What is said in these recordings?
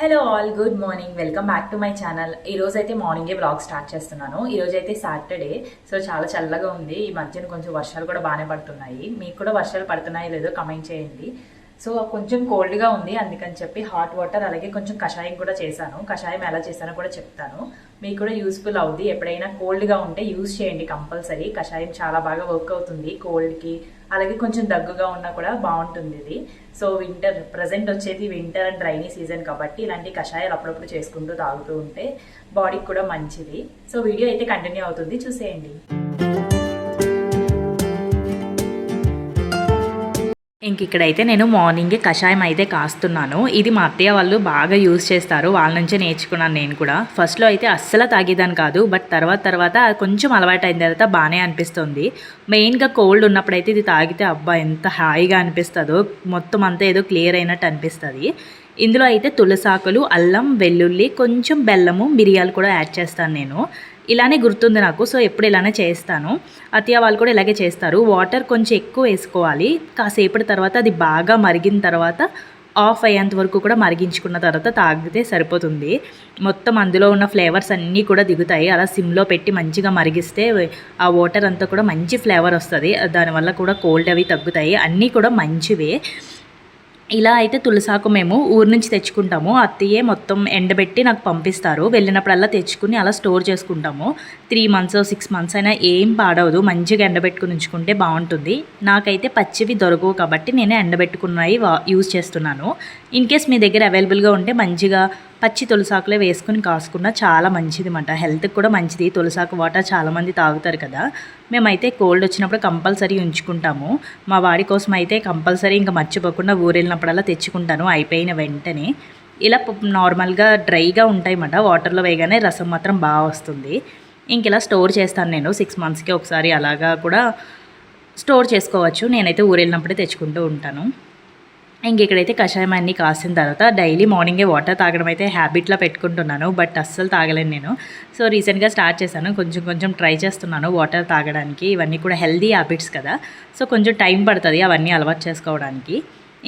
Hello all good morning welcome back to my channel ఈ రోజు అయితే మార్నింగే బ్లాగ్ స్టార్ట్ చేస్తున్నాను. ఈ రోజు అయితే సాటర్డే సో చాలా చల్లగా ఉంది. ఈ మధ్యన కొంచెం వర్షాలు కూడా బాగానే పడుతున్నాయి. మీకు కూడా వర్షాలు పడుతున్నాయో లేదో కమెంట్ చేయండి. సో కొంచెం కోల్డ్గా ఉంది. అందుకని చెప్పి హాట్ వాటర్ అలాగే కొంచెం కషాయం కూడా చేశాను. కషాయం ఎలా చేశానో కూడా చెప్తాను. మీకు కూడా యూస్ఫుల్ అవుద్ది. ఎప్పుడైనా కోల్డ్గా ఉంటే యూస్ చేయండి కంపల్సరీ కషాయం చాలా బాగా వర్క్ అవుతుంది కోల్డ్కి అలాగే కొంచెం దగ్గుగా ఉన్నా కూడా బాగుంటుంది ఇది. సో వింటర్ ప్రజెంట్ వచ్చేది వింటర్ అండ్ రైనీ సీజన్ కాబట్టి ఇలాంటి కషాయాలు అప్పుడప్పుడు చేసుకుంటూ తాగుతూ ఉంటే బాడీకి కూడా మంచిది. సో వీడియో అయితే కంటిన్యూ అవుతుంది. చూసేయండి. ఇంక ఇక్కడైతే నేను మార్నింగ్ కషాయం అయితే కాస్తున్నాను. ఇది మా అత్తయ్య వాళ్ళు బాగా యూజ్ చేస్తారు. వాళ్ళ నుంచే నేర్చుకున్నాను నేను కూడా. ఫస్ట్లో అయితే అస్సలు తాగేదాన్ని కాదు. బట్ తర్వాత తర్వాత కొంచెం అలవాటు అయిన తర్వాత బాగానే అనిపిస్తుంది. మెయిన్గా కోల్డ్ ఉన్నప్పుడైతే ఇది తాగితే అబ్బా ఎంత హాయిగా అనిపిస్తుందో. మొత్తం అంతా ఏదో క్లియర్ అయినట్టు అనిపిస్తుంది. ఇందులో అయితే తులసాకులు అల్లం వెల్లుల్లి కొంచెం బెల్లము మిరియాలు కూడా యాడ్ చేస్తాను నేను. ఇలానే గుర్తుంది నాకు. సో ఎప్పుడు ఇలానే చేస్తాను. అత్తయ్య వాళ్ళు కూడా ఇలాగే చేస్తారు. వాటర్ కొంచెం ఎక్కువ వేసుకోవాలి. కాసేపటి తర్వాత అది బాగా మరిగిన తర్వాత ఆఫ్ అయ్యేంత వరకు కూడా మరిగించుకున్న తర్వాత తాగితే సరిపోతుంది. మొత్తం అందులో ఉన్న ఫ్లేవర్స్ అన్నీ కూడా దిగుతాయి. అలా సిమ్లో పెట్టి మంచిగా మరిగిస్తే ఆ వాటర్ అంతా కూడా మంచి ఫ్లేవర్ వస్తుంది. దానివల్ల కూడా కోల్డ్ అవి తగ్గుతాయి. అన్నీ కూడా మంచివే. ఇలా అయితే తులసాకు మేము ఊరు నుంచి తెచ్చుకుంటాము. అత్తయ్యే మొత్తం ఎండబెట్టి నాకు పంపిస్తారు. వెళ్ళినప్పుడల్లా తెచ్చుకుని అలా స్టోర్ చేసుకుంటాము. త్రీ మంత్స్ సిక్స్ మంత్స్ అయినా ఏం పాడవదు. మంచిగా ఎండబెట్టుకుని ఉంచుకుంటే బాగుంటుంది. నాకైతే పచ్చివి దొరకవు కాబట్టి నేనే ఎండబెట్టుకున్నవి యూజ్ చేస్తున్నాను. ఇన్ కేస్ మీ దగ్గర అవైలబుల్గా ఉంటే మంచిగా పచ్చి తులసాకులే వేసుకుని కాసుకున్న చాలా మంచిది అన్నమాట హెల్త్కి కూడా మంచిది. తులసాకు వాటర్ చాలామంది తాగుతారు కదా. మేమైతే కోల్డ్ వచ్చినప్పుడు కంపల్సరీ ఉంచుకుంటాము. మా వాడి కోసం అయితే కంపల్సరీ ఇంకా మర్చిపోకుండా ఊరెళ్ళినప్పుడల్లా తెచ్చుకుంటాను. అయిపోయిన వెంటనే. ఇలా నార్మల్గా డ్రైగా ఉంటాయి అన్నమాట వాటర్లో వేయగానే రసం మాత్రం బాగా వస్తుంది. ఇంక ఇలా స్టోర్ చేస్తాను నేను. సిక్స్ మంత్స్కి ఒకసారి అలాగా కూడా స్టోర్ చేసుకోవచ్చు. నేనైతే ఊరెళ్ళినప్పుడే తెచ్చుకుంటూ ఉంటాను. ఇంక ఇక్కడైతే కషాయం అన్నీ కాసిన తర్వాత డైలీ మార్నింగే వాటర్ తాగడం అయితే హ్యాబిట్లో పెట్టుకుంటున్నాను బట్ అస్సలు తాగలేను నేను. సో రీసెంట్గా స్టార్ట్ చేశాను కొంచెం కొంచెం ట్రై చేస్తున్నాను వాటర్ తాగడానికి. ఇవన్నీ కూడా హెల్దీ హ్యాబిట్స్ కదా. సో కొంచెం టైం పడుతుంది అవన్నీ అలవాటు చేసుకోవడానికి.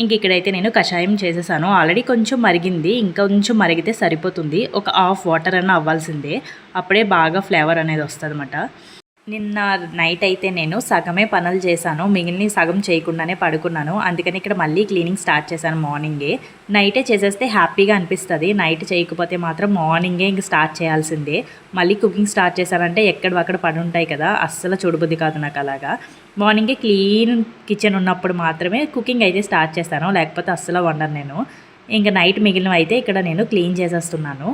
ఇంక ఇక్కడైతే నేను కషాయం చేసేసాను. ఆల్రెడీ కొంచెం మరిగింది ఇంకా కొంచెం మరిగితే సరిపోతుంది. ఒక హాఫ్ వాటర్ అన్న అవ్వాల్సిందే. అప్పుడే బాగా ఫ్లేవర్ అనేది వస్తుంది నిన్న నైట్ అయితే నేను సగమే పనులు చేశాను. మిగిలిన సగం చేయకుండానే పడుకున్నాను. అందుకని ఇక్కడ మళ్ళీ క్లీనింగ్ స్టార్ట్ చేశాను మార్నింగే. నైటే చేసేస్తే హ్యాపీగా అనిపిస్తుంది. నైట్ చేయకపోతే మాత్రం మార్నింగే ఇంక స్టార్ట్ చేయాల్సిందే. మళ్ళీ కుకింగ్ స్టార్ట్ చేశానంటే ఎక్కడ అక్కడ పడి ఉంటాయి కదా అస్సలు చూడబుద్ది కాదు నాకు అలాగా. మార్నింగే క్లీన్ కిచెన్ ఉన్నప్పుడు మాత్రమే కుకింగ్ అయితే స్టార్ట్ చేస్తాను. లేకపోతే అస్సలు వండను నేను. ఇంకా నైట్ మిగిలినవి అయితే ఇక్కడ నేను క్లీన్ చేసేస్తున్నాను.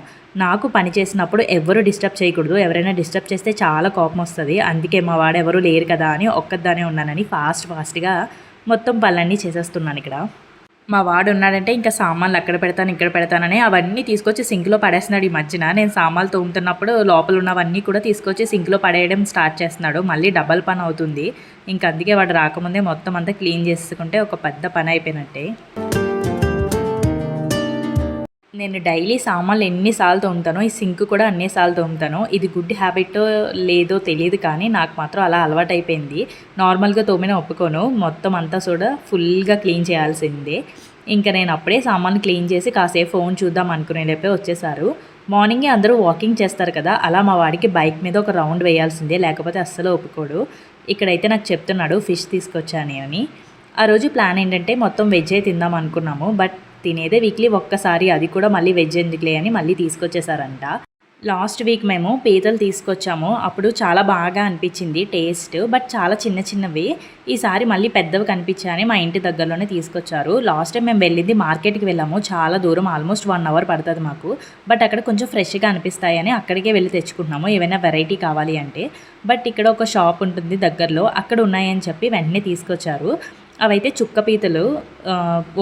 నాకు పని చేసినప్పుడు ఎవరు డిస్టర్బ్ చేయకూడదు. ఎవరైనా డిస్టర్బ్ చేస్తే చాలా కోపం వస్తుంది. అందుకే మా వాడు ఎవరు లేరు కదా అని ఒక్కదానే ఉన్నానని ఫాస్ట్ ఫాస్ట్గా మొత్తం పనులన్నీ చేసేస్తున్నాను ఇక్కడ. మా వాడు ఉన్నాడంటే ఇంకా సామాన్లు అక్కడ పెడతాను ఇక్కడ పెడతానని అవన్నీ తీసుకొచ్చి సింక్లో పడేస్తున్నాడు ఈ మధ్యన. నేను సామాన్లు తోముతున్నప్పుడు లోపల ఉన్నవన్నీ కూడా తీసుకొచ్చి సింక్లో పడేయడం స్టార్ట్ చేస్తున్నాడు. మళ్ళీ డబల్ పని అవుతుంది. ఇంకా అందుకే వాడు రాకముందే మొత్తం అంతా క్లీన్ చేసుకుంటే ఒక పెద్ద పని అయిపోయినట్టే. నేను డైలీ సామాన్లు ఎన్నిసార్లు తోముతానో ఈ సింక్ కూడా అన్నిసార్లు తోముతాను ఇది గుడ్ హ్యాబిట్ లేదో తెలియదు కానీ నాకు మాత్రం అలా అలవాటైపోయింది. నార్మల్గా తోమిన ఒప్పుకోను మొత్తం అంతా కూడా ఫుల్గా క్లీన్ చేయాల్సిందే. ఇంకా నేను అప్పుడే సామాన్లు క్లీన్ చేసి కాసేపు ఫోన్ చూద్దాం అనుకునేటప్పుడే వచ్చేసారు. మార్నింగే అందరూ వాకింగ్ చేస్తారు కదా అలా మా వాడికి బైక్ మీద ఒక రౌండ్ వేయాల్సిందే లేకపోతే అస్సలు ఒప్పుకోడు. ఇక్కడైతే నాకు చెప్తున్నాడు ఫిష్ తీసుకొచ్చాను అని. ఆ రోజు ప్లాన్ ఏంటంటే మొత్తం వెజ్జే తిందాం అనుకున్నాము బట్ తినేదే వీక్లీ ఒక్కసారి అది కూడా మళ్ళీ వెజ్ ఎందుకులే అని మళ్ళీ తీసుకొచ్చేసారంట. లాస్ట్ వీక్ మేము పీతలు తీసుకొచ్చాము. అప్పుడు చాలా బాగా అనిపించింది టేస్ట్ బట్ చాలా చిన్న చిన్నవి. ఈసారి మళ్ళీ పెద్దవి కనిపించాయని మా ఇంటి దగ్గరలోనే తీసుకొచ్చారు. లాస్ట్ టైం మేము వెళ్ళింది మార్కెట్కి వెళ్ళాము. చాలా దూరం ఆల్మోస్ట్ వన్ అవర్ పడుతుంది మాకు. బట్ అక్కడ కొంచెం ఫ్రెష్గా అనిపిస్తాయని అక్కడికే వెళ్ళి తెచ్చుకుంటున్నాము. ఏమైనా వెరైటీ కావాలి అంటే. బట్ ఇక్కడ ఒక షాప్ ఉంటుంది దగ్గరలో. అక్కడ ఉన్నాయని చెప్పి వెంటనే తీసుకొచ్చారు. అవైతే చుక్క పీతలు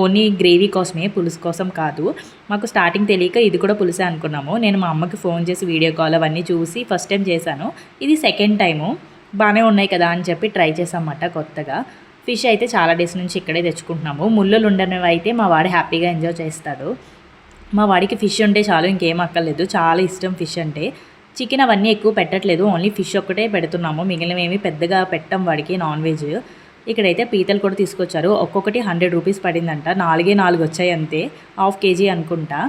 ఓన్లీ గ్రేవీ కోసమే పులుసు కోసం కాదు. మాకు స్టార్టింగ్ తెలియక ఇది కూడా పులుసే అనుకున్నాము. నేను మా అమ్మకి ఫోన్ చేసి వీడియో కాల్ అవన్నీ చూసి ఫస్ట్ టైం చేశాను. ఇది సెకండ్ టైము. బాగానే ఉన్నాయి కదా అని చెప్పి ట్రై చేసామన్నమాట కొత్తగా. ఫిష్ అయితే చాలా డేస్ నుంచి ఇక్కడే తెచ్చుకుంటున్నాము. ముళ్ళలు ఉండనివి అయితే మా వాడు హ్యాపీగా ఎంజాయ్ చేస్తాడు. మా వాడికి ఫిష్ ఉంటే చాలు ఇంకేం అక్కర్లేదు. చాలా ఇష్టం ఫిష్ అంటే. చికెన్ అవన్నీ ఎక్కువ పెట్టట్లేదు. ఓన్లీ ఫిష్ ఒక్కటే పెడుతున్నాము. మిగిలినవేమి పెద్దగా పెట్టం వాడికి నాన్ వెజ్. ఇక్కడైతే పీతలు కూడా తీసుకొచ్చారు. ఒక్కొక్కటి హండ్రెడ్ రూపీస్ పడిందంట. నాలుగే నాలుగు వచ్చాయి అంతే. హాఫ్ కేజీ అనుకుంటా.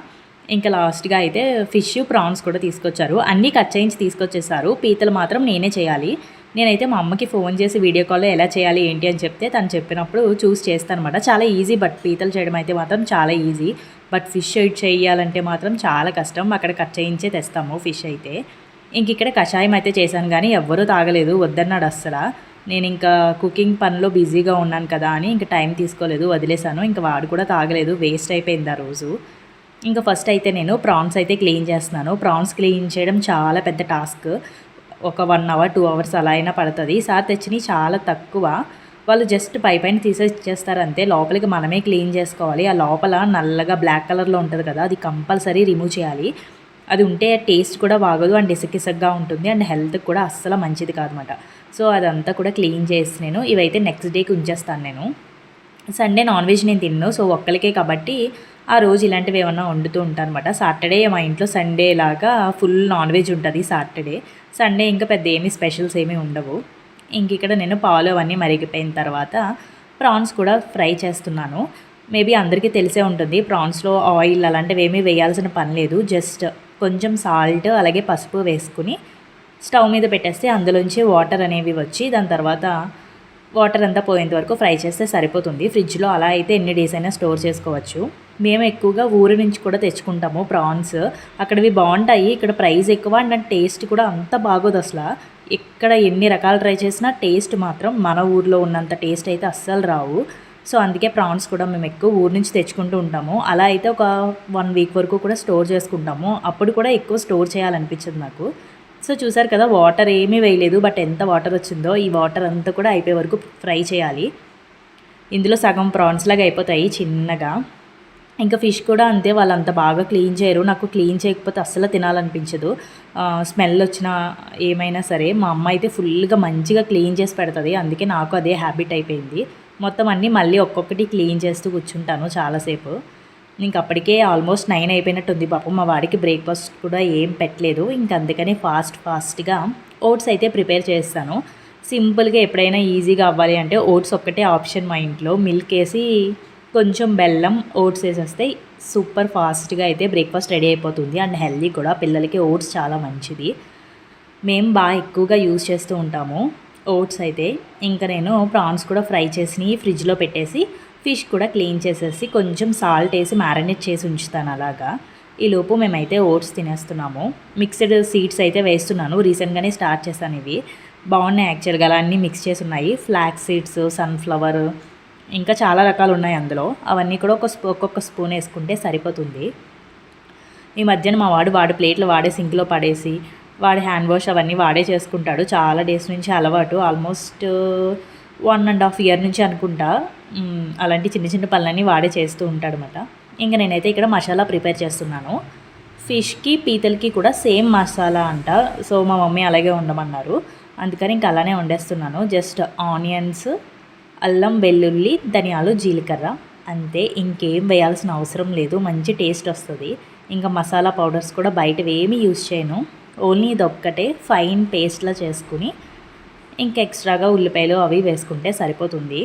ఇంకా లాస్ట్గా అయితే ఫిష్ ప్రాన్స్ కూడా తీసుకొచ్చారు. అన్నీ కట్ చేయించి తీసుకొచ్చేసారు. పీతలు మాత్రం నేనే చేయాలి. నేనైతే మా అమ్మకి ఫోన్ చేసి వీడియో కాల్లో ఎలా చేయాలి ఏంటి అని చెప్తే తను చెప్పినప్పుడు చూస్ చేస్తాను అనమాట చాలా ఈజీ బట్ పీతలు చేయడం అయితే మాత్రం చాలా ఈజీ. బట్ ఫిష్ చేయాలంటే మాత్రం చాలా కష్టం. అక్కడ కట్ చేయించే తెస్తాము ఫిష్ అయితే. ఇంక ఇక్కడ కషాయం అయితే చేశాను కానీ ఎవ్వరూ తాగలేదు. వద్దన్నాడు అస్సలు. నేను ఇంకా కుకింగ్ పనిలో బిజీగా ఉన్నాను కదా అని ఇంకా టైం తీసుకోలేదు వదిలేశాను. ఇంకా వాడు కూడా తాగలేదు వేస్ట్ అయిపోయింది ఆ రోజు. ఇంకా ఫస్ట్ అయితే నేను ప్రాన్స్ అయితే క్లీన్ చేస్తున్నాను. ప్రాన్స్ క్లీన్ చేయడం చాలా పెద్ద టాస్క్. ఒక వన్ అవర్ టూ అవర్స్ అలా అయినా పడుతుంది. సార్ తెచ్చినవి చాలా తక్కువ. వాళ్ళు జస్ట్ పై పైన తీసేసి ఇచ్చేస్తారు అంతే. లోపలికి మనమే క్లీన్ చేసుకోవాలి. ఆ లోపల నల్లగా బ్లాక్ కలర్లో ఉంటుంది కదా అది కంపల్సరీ రిమూవ్ చేయాలి. అది ఉంటే టేస్ట్ కూడా బాగోదు అండ్ ఇసుకిసగ్గా ఉంటుంది అండ్ హెల్త్కి కూడా అస్సలు మంచిది కాదనమాట. సో అదంతా కూడా క్లీన్ చేసి నేను ఇవైతే నెక్స్ట్ డేకి ఉంచేస్తాను నేను. సండే నాన్ వెజ్ నేను తిన్నాను సో ఒక్కరికే కాబట్టి ఆ రోజు ఇలాంటివి ఏమన్నా వండుతూ ఉంటాను అనమాట సాటర్డే మా ఇంట్లో సండే లాగా ఫుల్ నాన్ వెజ్ ఉంటుంది సాటర్డే. సండే ఇంకా పెద్ద ఏమీ స్పెషల్స్ ఏమీ ఉండవు. ఇంక ఇక్కడ నేను పాలు అవన్నీ మరిగిపోయిన తర్వాత ప్రాన్స్ కూడా ఫ్రై చేస్తున్నాను. మేబీ అందరికీ తెలిసే ఉంటుంది ప్రాన్స్లో ఆయిల్ అలాంటివి ఏమీ వేయాల్సిన పని లేదు. జస్ట్ కొంచెం సాల్ట్ అలాగే పసుపు వేసుకుని స్టవ్ మీద పెట్టేస్తే అందులోంచి వాటర్ అనేవి వచ్చి దాని తర్వాత వాటర్ అంతా పోయేంత వరకు ఫ్రై చేస్తే సరిపోతుంది. ఫ్రిడ్జ్లో అలా అయితే ఎన్ని డేస్ అయినా స్టోర్ చేసుకోవచ్చు. మేము ఎక్కువగా ఊరి నుంచి కూడా తెచ్చుకుంటాము ప్రాన్స్ అక్కడవి బాగుంటాయి. ఇక్కడ ప్రైస్ ఎక్కువ అండ్ టేస్ట్ కూడా అంత బాగోదు అసలు. ఇక్కడ ఎన్ని రకాలు ట్రై చేసినా టేస్ట్ మాత్రం మన ఊర్లో ఉన్నంత టేస్ట్ అయితే అస్సలు రావు. సో అందుకే ప్రాన్స్ కూడా మేము ఎక్కువ ఊరి నుంచి తెచ్చుకుంటూ ఉంటాము. అలా అయితే ఒక వన్ వీక్ వరకు కూడా స్టోర్ చేసుకుంటాము. అప్పుడు కూడా ఎక్కువ స్టోర్ చేయాలనిపించింది నాకు. సో చూసారు కదా వాటర్ ఏమీ వేయలేదు బట్ ఎంత వాటర్ వచ్చిందో ఈ వాటర్ అంతా కూడా అయిపోయే వరకు ఫ్రై చేయాలి. ఇందులో సగం ప్రాన్స్ లాగా అయిపోతాయి చిన్నగా. ఇంకా ఫిష్ కూడా అంతే వాళ్ళు అంత బాగా క్లీన్ చేయరు. నాకు క్లీన్ చేయకపోతే అస్సలు తినాలనిపించదు. స్మెల్ వచ్చిన ఏమైనా సరే మా అమ్మ అయితే ఫుల్గా మంచిగా క్లీన్ చేసి పెడుతుంది. అందుకే నాకు అదే హ్యాబిట్ అయిపోయింది. మొత్తం అన్నీ మళ్ళీ ఒక్కొక్కటి క్లీన్ చేస్తూ కూర్చుంటాను చాలాసేపు. ఇంక అప్పటికే ఆల్మోస్ట్ నైన్ అయిపోయినట్టుంది పాపం మా వాడికి బ్రేక్ఫాస్ట్ కూడా ఏం పెట్టలేదు. ఇంక అందుకని ఫాస్ట్ ఫాస్ట్గా ఓట్స్ అయితే ప్రిపేర్ చేస్తాను. సింపుల్గా ఎప్పుడైనా ఈజీగా అవ్వాలి అంటే ఓట్స్ ఒక్కటే ఆప్షన్ మా ఇంట్లో. మిల్క్ వేసి కొంచెం బెల్లం ఓట్స్ వేసేస్తే సూపర్ ఫాస్ట్గా అయితే బ్రేక్ఫాస్ట్ రెడీ అయిపోతుంది. అండ్ హెల్దీ కూడా పిల్లలకి ఓట్స్ చాలా మంచిది. మేము బాగా ఎక్కువగా యూజ్ చేస్తూ ఉంటాము. ఓట్స్ అయితే ఇంకా నేను ప్రాన్స్ కూడా ఫ్రై చేసి ఫ్రిడ్జ్లో పెట్టేసి ఫిష్ కూడా క్లీన్ చేసేసి కొంచెం సాల్ట్ వేసి మ్యారినేట్ చేసి ఉంచుతాను అలాగా. ఈలోపు మేమైతే ఓట్స్ తినేస్తున్నాము. మిక్స్డ్ సీడ్స్ అయితే వేస్తున్నాను. రీసెంట్గానే స్టార్ట్ చేశాను ఇవి. బాగున్నాయి యాక్చువల్గా. అలా అన్నీ మిక్స్ చేసి ఉన్నాయి. ఫ్లాక్స్ సీడ్స్ సన్ఫ్లవర్ ఇంకా చాలా రకాలు ఉన్నాయి అందులో. అవన్నీ కూడా ఒక స్పూ ఒక్కొక్క స్పూన్ వేసుకుంటే సరిపోతుంది. ఈ మధ్యన మా వాడు వాడి ప్లేట్లు వాడే సింక్లో పడేసి వాడి హ్యాండ్ వాష్ అవన్నీ వాడే చేసుకుంటాడు. చాలా డేస్ నుంచి అలవాటు. Almost one and half year నుంచి అనుకుంటా. అలాంటి చిన్న చిన్న పనులన్నీ వాడే చేస్తూ ఉంటాడు అనమాట ఇంకా నేనైతే ఇక్కడ మసాలా ప్రిపేర్ చేస్తున్నాను. ఫిష్కి పీతలకి కూడా సేమ్ మసాలా అంట. సో మా మమ్మీ అలాగే ఉండమన్నారు అందుకని ఇంకా అలానే వండేస్తున్నాను. జస్ట్ ఆనియన్స్ అల్లం వెల్లుల్లి ధనియాలు జీలకర్ర. అంతే. ఇంకేం వేయాల్సిన అవసరం లేదు. మంచి టేస్ట్ వస్తుంది. ఇంకా మసాలా పౌడర్స్ కూడా బయటవి ఏమీ యూజ్ చేయను. ఓన్లీ ఇది ఒక్కటే ఫైన్ పేస్ట్లా చేసుకుని ఇంకా ఎక్స్ట్రాగా ఉల్లిపాయలు అవి వేసుకుంటే సరిపోతుంది.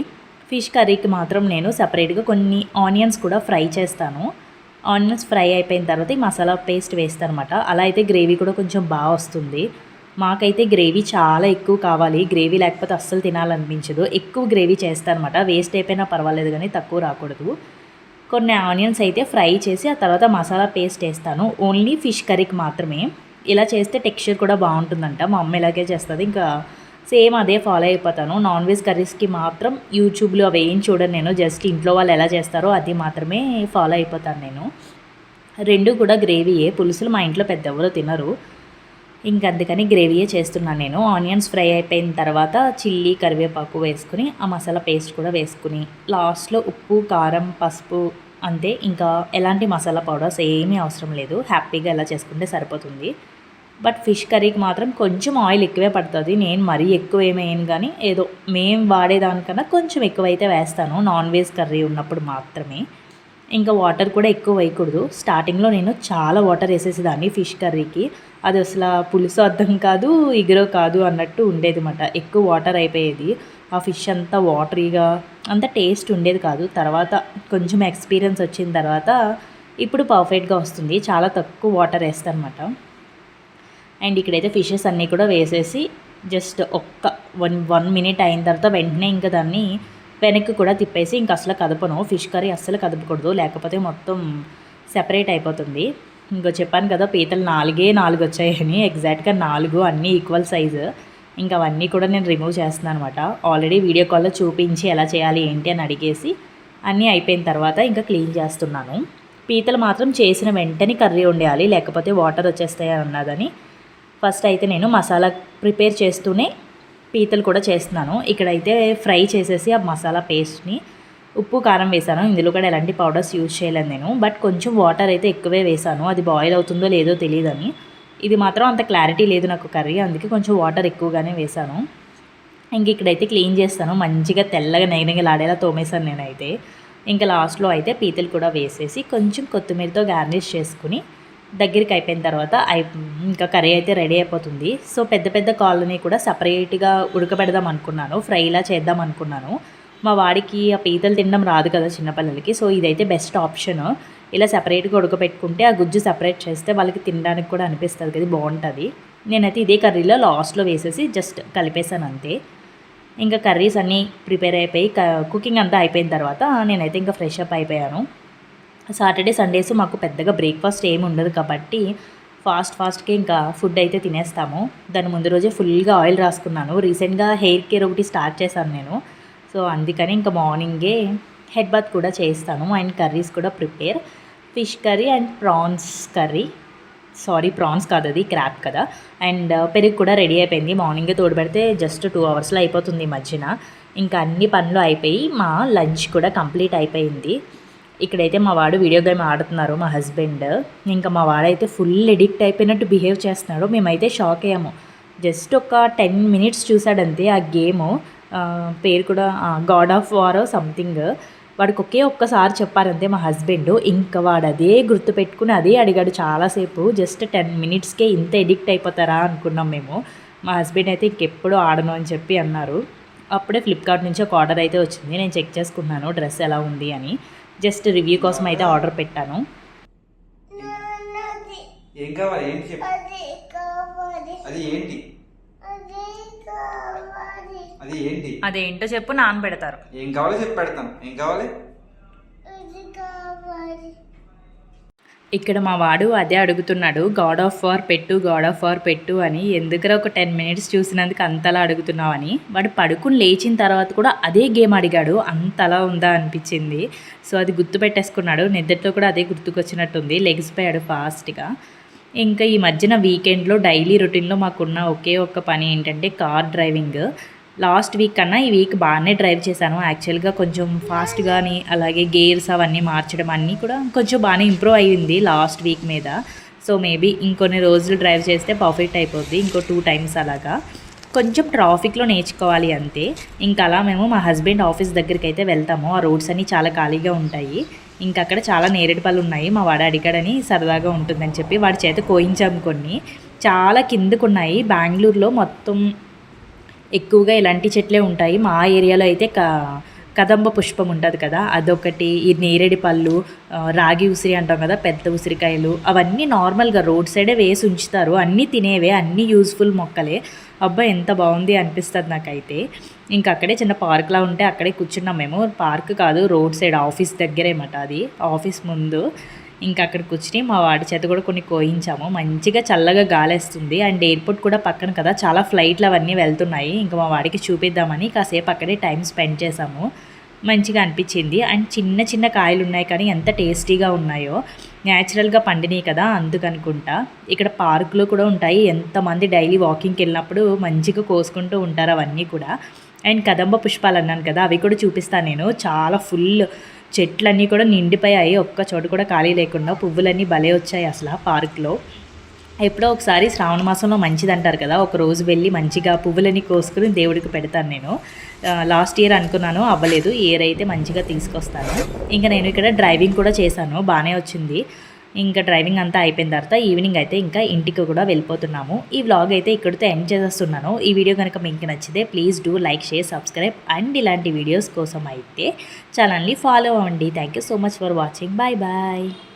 ఫిష్ కర్రీకి మాత్రం నేను సపరేట్గా కొన్ని ఆనియన్స్ కూడా ఫ్రై చేస్తాను. ఆనియన్స్ ఫ్రై అయిపోయిన తర్వాత ఈ మసాలా పేస్ట్ వేస్తాను అనమాట అలా అయితే గ్రేవీ కూడా కొంచెం బాగా వస్తుంది. మాకైతే గ్రేవీ చాలా ఎక్కువ కావాలి. గ్రేవీ లేకపోతే అస్సలు తినాలనిపించదు. ఎక్కువ గ్రేవీ చేస్తాను అనమాట వేస్ట్ అయిపోయినా పర్వాలేదు కానీ తక్కువ రాకూడదు. కొన్ని ఆనియన్స్ అయితే ఫ్రై చేసి ఆ తర్వాత మసాలా పేస్ట్ వేస్తాను. ఓన్లీ ఫిష్ కర్రీకి మాత్రమే. ఇలా చేస్తే టెక్స్చర్ కూడా బాగుంటుందంట. మా అమ్మ ఇలాగే చేస్తుంది. ఇంకా సేమ్ అదే ఫాలో అయిపోతాను. నాన్ వెజ్ కర్రీస్కి మాత్రం యూట్యూబ్లో అవి ఏం చూడను నేను. జస్ట్ ఇంట్లో వాళ్ళు ఎలా చేస్తారో అది మాత్రమే ఫాలో అయిపోతాను నేను. రెండు కూడా గ్రేవీయే. పులుసులు మా ఇంట్లో పెద్ద ఎవరో తినరు. ఇంక అందుకని గ్రేవీయే చేస్తున్నాను నేను. ఆనియన్స్ ఫ్రై అయిపోయిన తర్వాత చిల్లీ కరివేపాకు వేసుకుని ఆ మసాలా పేస్ట్ కూడా వేసుకుని లాస్ట్లో ఉప్పు కారం పసుపు అంతే. ఇంకా ఎలాంటి మసాలా పౌడర్స్ ఏమీ అవసరం లేదు. హ్యాపీగా ఎలా చేసుకుంటే సరిపోతుంది. బట్ ఫిష్ కర్రీకి మాత్రం కొంచెం ఆయిల్ ఎక్కువే పడుతుంది. నేను మరీ ఎక్కువ ఏమేయను కానీ ఏదో మేము వాడేదానికన్నా కొంచెం ఎక్కువైతే వేస్తాను. నాన్ వెజ్ కర్రీ ఉన్నప్పుడు మాత్రమే. ఇంకా వాటర్ కూడా ఎక్కువ వేయకూడదు. స్టార్టింగ్లో నేను చాలా వాటర్ వేసేసేదాన్ని ఫిష్ కర్రీకి. అది అసలు పులుసు అర్థం కాదు ఇగురో కాదు అన్నట్టు ఉండేది అనమాట ఎక్కువ వాటర్ అయిపోయేది. ఆ ఫిష్ అంతా వాటరీగా అంత టేస్ట్ ఉండేది కాదు. తర్వాత కొంచెం ఎక్స్పీరియన్స్ వచ్చిన తర్వాత ఇప్పుడు పర్ఫెక్ట్గా వస్తుంది. చాలా తక్కువ వాటర్ వేస్తాను అనమాట అండ్ ఇక్కడైతే ఫిషెస్ అన్నీ కూడా వేసేసి జస్ట్ ఒక్క వన్ వన్ మినిట్ అయిన తర్వాత వెంటనే ఇంకా దాన్ని వెనక్కి కూడా తిప్పేసి ఇంకా అసలు కదపను. ఫిష్ కర్రీ అస్సలు కదపకూడదు. లేకపోతే మొత్తం సెపరేట్ అయిపోతుంది. ఇంకో చెప్పాను కదా పీతలు నాలుగే నాలుగు వచ్చాయని. ఎగ్జాక్ట్గా నాలుగు అన్నీ ఈక్వల్ సైజు ఇంకా అవన్నీ కూడా నేను రిమూవ్ చేస్తున్నాను అనమాట ఆల్రెడీ వీడియో కాల్లో చూపించి ఎలా చేయాలి ఏంటి అని అడిగేసి అన్నీ అయిపోయిన తర్వాత ఇంకా క్లీన్ చేస్తున్నాను. పీతలు మాత్రం చేసిన వెంటనే కర్రీ వండేయాలి. లేకపోతే వాటర్ వచ్చేస్తాయి అన్నదని ఫస్ట్ అయితే నేను మసాలా ప్రిపేర్ చేస్తూనే పీతలు కూడా చేస్తున్నాను. ఇక్కడైతే ఫ్రై చేసేసి ఆ మసాలా పేస్ట్ని ఉప్పు కారం వేసాను. ఇందులో కూడా ఎలాంటి పౌడర్స్ యూజ్ చేయలేదు నేను. బట్ కొంచెం వాటర్ అయితే ఎక్కువే వేసాను. అది బాయిల్ అవుతుందో లేదో తెలియదని. ఇది మాత్రం అంత క్లారిటీ లేదు నాకు కర్రీ. అందుకే కొంచెం వాటర్ ఎక్కువగానే వేసాను. ఇంక ఇక్కడైతే క్లీన్ చేస్తాను. మంచిగా తెల్లగా నైనగలాడేలా తోమేశాను నేనైతే. ఇంకా లాస్ట్లో అయితే పీతలు కూడా వేసేసి కొంచెం కొత్తిమీరతో గార్నిష్ చేసుకుని దగ్గరికి అయిపోయిన తర్వాత అయి ఇంకా కర్రీ అయితే రెడీ అయిపోతుంది. సో పెద్ద పెద్ద కాళ్ళని కూడా సపరేట్గా ఉడకబెడదాం అనుకున్నాను. ఫ్రైలా చేద్దాం అనుకున్నాను. మా వాడికి ఆ పీతలు తినడం రాదు కదా చిన్నపిల్లలకి. సో ఇదైతే బెస్ట్ ఆప్షన్. ఇలా సపరేట్గా ఉడకబెట్టుకుంటే ఆ గుజ్జు సపరేట్ చేస్తే వాళ్ళకి తినడానికి కూడా అనిపిస్తుంది కదా బాగుంటుంది. నేనైతే ఇదే కర్రీలో లాస్ట్లో వేసేసి జస్ట్ కలిపేశాను అంతే. ఇంకా కర్రీస్ అన్నీ ప్రిపేర్ అయిపోయి కుకింగ్ అంతా అయిపోయిన తర్వాత నేనైతే ఇంకా ఫ్రెష్ అప్ అయిపోయాను. సాటర్డే సండేస్ మాకు పెద్దగా బ్రేక్ఫాస్ట్ ఏమి ఉండదు కాబట్టి ఫాస్ట్ ఫాస్ట్కి ఇంకా ఫుడ్ అయితే తినేస్తాము. దాని ముందు రోజే ఫుల్గా ఆయిల్ రాసుకున్నాను. రీసెంట్గా హెయిర్ కేర్ ఒకటి స్టార్ట్ చేశాను నేను. సో అందుకని ఇంకా మార్నింగే హెడ్ బాత్ కూడా చేస్తాను అండ్ కర్రీస్ కూడా prepare. Fish curry and prawns curry. Sorry prawns కాదు అది క్రాప్ కదా. అండ్ పెరుగు కూడా రెడీ అయిపోయింది. మార్నింగే తోడు పెడితే జస్ట్ టూ అవర్స్లో అయిపోతుంది ఈ మధ్యన. ఇంకా అన్ని పనులు అయిపోయి మా లంచ్ కూడా కంప్లీట్ అయిపోయింది. ఇక్కడైతే మా వాడు వీడియో గేమ్ ఆడుతున్నారు మా హస్బెండ్. ఇంకా మా వాడైతే ఫుల్ ఎడిక్ట్ అయిపోయినట్టు బిహేవ్ చేస్తున్నాడు. మేమైతే షాక్ అయ్యాము. జస్ట్ ఒక టెన్ మినిట్స్ చూసాడంతే ఆ గేమ్. పేరు కూడా గాడ్ ఆఫ్ వార్ సంథింగ్. వాడికి ఒకే ఒక్కసారి చెప్పారంతే మా హస్బెండ్. ఇంకా వాడు అదే గుర్తుపెట్టుకుని అదే అడిగాడు చాలాసేపు. జస్ట్ టెన్ మినిట్స్కే ఇంత ఎడిక్ట్ అయిపోతారా అనుకున్నాం మేము. మా హస్బెండ్ అయితే ఇంకెప్పుడు ఆడను అని చెప్పి అన్నారు. అప్పుడే ఫ్లిప్కార్ట్ నుంచి ఒక ఆర్డర్ అయితే వచ్చింది. నేను చెక్ చేసుకున్నాను డ్రెస్ ఎలా ఉంది అని. జస్ట్ రివ్యూ కోసం అయితే ఆర్డర్ పెట్టాను. ఏం కావాలి? ఏంటి చెప్పు. అది కావాలి అది ఏంటి? అది కావాలి అది ఏంటి అదేంటో చెప్పు నానబెడతారు ఏం కావాలో చెప్పి పెడతాను. ఏం కావాలి? ఇక్కడ మా వాడు అదే అడుగుతున్నాడు గాడ్ ఆఫ్ వార్ పెట్టు గాడ్ ఆఫ్ వార్ పెట్టు అని. ఎందుకరా ఒక టెన్ మినిట్స్ చూసినందుకు అంతలా అడుగుతున్నావు అని వాడు పడుకుని లేచిన తర్వాత కూడా అదే గేమ్ అడిగాడు. అంతలా ఉందా అనిపించింది. సో అది గుర్తు పెట్టేసుకున్నాడు నిద్రతో కూడా అదే గుర్తుకొచ్చినట్టుంది. లెగిసిపోయాడు ఫాస్ట్గా. ఇంకా ఈ మధ్యన వీకెండ్లో డైలీ రొటీన్లో మాకున్న ఒకే ఒక్క పని ఏంటంటే కార్ డ్రైవింగ్. లాస్ట్ వీక్ కన్నా ఈ వీక్ బాగానే డ్రైవ్ చేశాను. యాక్చువల్గా కొంచెం ఫాస్ట్గాని అలాగే గేర్స్ అవన్నీ మార్చడం అన్నీ కూడా కొంచెం బాగానే ఇంప్రూవ్ అయ్యింది లాస్ట్ వీక్ మీద. సో మేబీ ఇంకొన్ని రోజులు డ్రైవ్ చేస్తే పర్ఫెక్ట్ అయిపోద్ది ఇంకో టూ టైమ్స్ అలాగా. కొంచెం ట్రాఫిక్లో నేర్చుకోవాలి అంతే. ఇంకా అలా మేము మా హస్బెండ్ ఆఫీస్ దగ్గరికి అయితే వెళ్తాము. ఆ రోడ్స్ అన్నీ చాలా ఖాళీగా ఉంటాయి. ఇంకా అక్కడ చాలా నేరేడు పళ్ళు ఉన్నాయి. మా వాడు అడిగాడని సరదాగా ఉంటుందని చెప్పి వాడి చేత కోయించాము కొన్ని. చాలా కిందకు ఉన్నాయి బెంగళూరులో మొత్తం ఎక్కువగా ఇలాంటి చెట్లే ఉంటాయి. మా ఏరియాలో అయితే క కదంబ పుష్పం ఉంటుంది కదా అదొకటి. ఈ నేరేడి పళ్ళు రాగి ఉసిరి అంటాం కదా పెద్ద ఉసిరికాయలు అవన్నీ నార్మల్గా రోడ్ సైడే వేసి ఉంచుతారు. అన్నీ తినేవే అన్నీ యూజ్ఫుల్ మొక్కలే. అబ్బా ఎంత బాగుంది అనిపిస్తుంది నాకైతే. ఇంకా అక్కడే చిన్న పార్క్లా ఉంటే అక్కడే కూర్చున్నాం మేము. పార్క్ కాదు రోడ్ సైడ్ ఆఫీస్ దగ్గరేమట అది. ఆఫీస్ ముందు. ఇంకా అక్కడ కూర్చుని మా వాడి చేత కూడా కొన్ని కోయించాము. మంచిగా చల్లగా గాలేస్తుంది. అండ్ ఎయిర్పోర్ట్ కూడా పక్కన కదా చాలా ఫ్లైట్లు అవన్నీ వెళ్తున్నాయి. ఇంకా మా వాడికి చూపిద్దామని కాసేపు అక్కడే టైం స్పెండ్ చేసాము మంచిగా అనిపించింది. అండ్ చిన్న చిన్న కాయలు ఉన్నాయి కానీ ఎంత టేస్టీగా ఉన్నాయో. న్యాచురల్గా పండినాయి కదా అందుకనుకుంటా. ఇక్కడ పార్కులు కూడా ఉంటాయి. ఎంతమంది డైలీ వాకింగ్కి వెళ్ళినప్పుడు మంచిగా కోసుకుంటూ ఉంటారు అవన్నీ కూడా. అండ్ కదంబ పుష్పాలు అన్నాను కదా అవి కూడా చూపిస్తాను నేను. చాలా ఫుల్ చెట్లన్నీ కూడా నిండిపోయాయి. ఒక్క చోటు కూడా ఖాళీ లేకుండా పువ్వులన్నీ భలే వచ్చాయి అసలు ఆ పార్క్లో. ఎప్పుడో ఒకసారి శ్రావణ మాసంలో మంచిది అంటారు కదా ఒక రోజు వెళ్ళి మంచిగా పువ్వులని కోసుకుని దేవుడికి పెడతాను నేను. లాస్ట్ ఇయర్ అనుకున్నాను అవ్వలేదు. ఈ ఇయర్ అయితే మంచిగా తీసుకొస్తాను. ఇంకా నేను ఇక్కడ డ్రైవింగ్ కూడా చేశాను బాగానే వచ్చింది. ఇంకా డ్రైవింగ్ అంతా అయిపోయిన తర్వాత ఈవినింగ్ అయితే ఇంకా ఇంటికి కూడా వెళ్ళిపోతున్నాము. ఈ వ్లాగ్ అయితే ఇక్కడితో ఎండ్ చేసేస్తున్నాను. ఈ వీడియో కనుక మీకు నచ్చితే please do like share subscribe and ఇలాంటి వీడియోస్ కోసం అయితే ఛానల్ని ఫాలో అవ్వండి. Thank you so much for watching bye bye